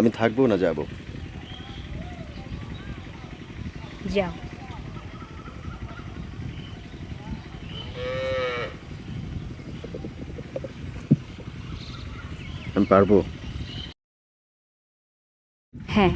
আমি থাকব না যাব? যাও। আমি পারব? হ্যাঁ।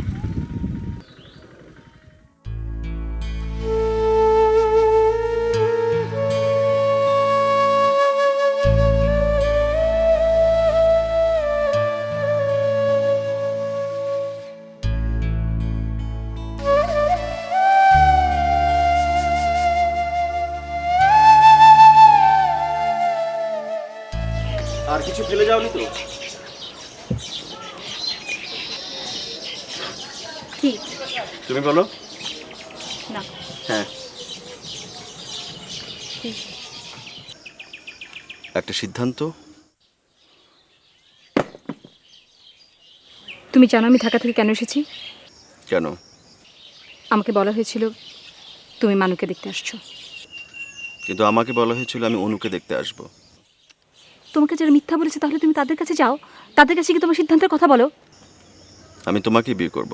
কিছু ফেলে যাওনি তো? কি? তুমি বলো। না। হ্যাঁ। একটা সিদ্ধান্ত। তুমি জানো আমি ঢাকা থেকে কেন এসেছি? কেন? আমাকে বলা হয়েছিল তুমি মানুকে দেখতে আসছো। কিন্তু আমাকে বলা হয়েছিল আমি অনুকে দেখতে আসব। তোমাকে যারা মিথ্যা বলেছে তাহলে তুমি তাদের কাছে যাও। তাদের কাছে কি তোমার সিদ্ধান্তের কথা বলো। আমি তোমাকেই বিয়ে করব।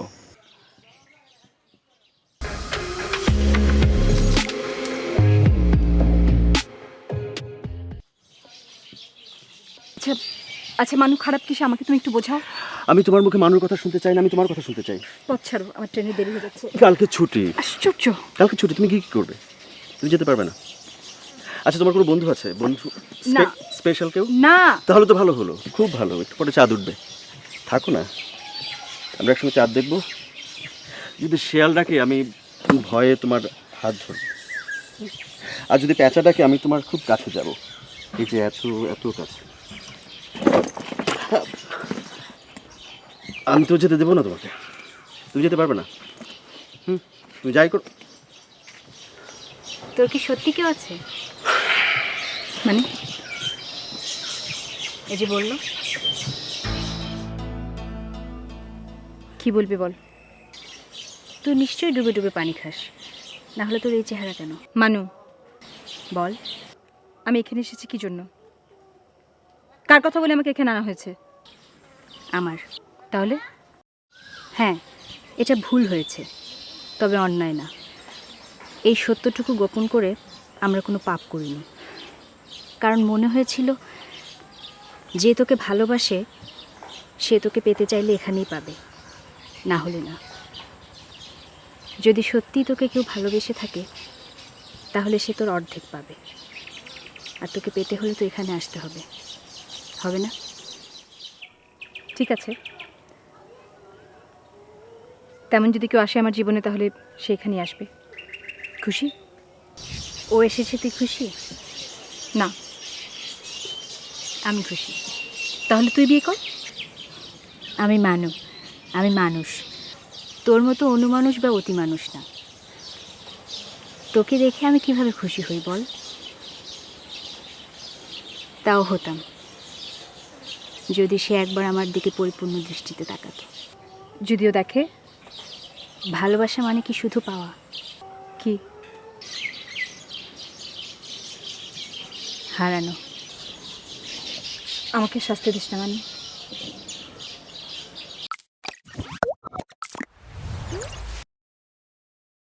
আচ্ছা আচ্ছা মানু খারাপ কিসে? আমাকে তুমি একটু বোঝাও। আমি তোমার মুখে মানুষ কথা শুনতে চাই না আমি তোমার কথা শুনতে চাই। পথ ছাড়ো আমার ট্রেনে দেরি হয়ে যাচ্ছে। কালকে ছুটি। আশ্চর্য। কালকে ছুটি তুমি কি কি করবে? তুমি যেতে পারবে না। আচ্ছা তোমার কোনো বন্ধু আছে? বন্ধু? না। স্পেশাল কেউ? না। তাহলে তো ভালো হলো। খুব ভালো একটু পরে চাঁদ উঠবে। থাকো না। আমরা একসঙ্গে চাঁদ দেখব। যদি শেয়াল ডাকে আমি ভয়ে তোমার হাত ধরবো। আর যদি প্যাঁচা ডাকে আমি তোমার খুব কাছে যাব। এই যে এত এত কাছে। আমি তো যেতে দেবো না তোমাকে। তুমি যেতে পারবে না। হুম তুমি যাই কর। তোর কি সত্যি কেউ আছে? মানে? এই যে বলল। কি বলবি বল? তুই নিশ্চয়ই ডুবে ডুবে পানি খাস। না হলে তোর এই চেহারা কেন? মানু। বল। আমি এখানে এসেছি কি জন্য? কার কথা বলে আমাকে এখানে আনা হয়েছে? আমার। তাহলে? হ্যাঁ এটা ভুল হয়েছে। তবে অন্যায় না। এই সত্যটুকু গোপন করে আমরা কোনো পাপ করিনি। কারণ মনে হয়েছিল যে তোকে ভালোবাসে, সে তোকে পেতে চাইলে এখানেই পাবে। না হলে না। যদি সত্যিই তোকে কেউ ভালোবেসে থাকে, তাহলে সে তোর অর্ধেক পাবে। আর তোকে পেতে হলে তো এখানে আসতে হবে। হবে না? ঠিক আছে। তেমন যদি কেউ আসে আমার জীবনে, তাহলে সে এখানেই আসবে। খুশি? ও এসেছে, তুই খুশি? না। আমি খুশি। তাহলে তুই বিয়ে কর। আমি মানব আমি মানুষ। তোর মতো অনুমানুষ বা অতি মানুষ না। তোকে দেখে আমি কীভাবে খুশি হই বল? তাও হতাম, যদি সে একবার আমার দিকে পরিপূর্ণ দৃষ্টিতে তাকাতো। যদিও দেখে, ভালোবাসা মানে কি শুধু পাওয়া? কি? হারানো। আমাকে শাস্তি দিস না মানে।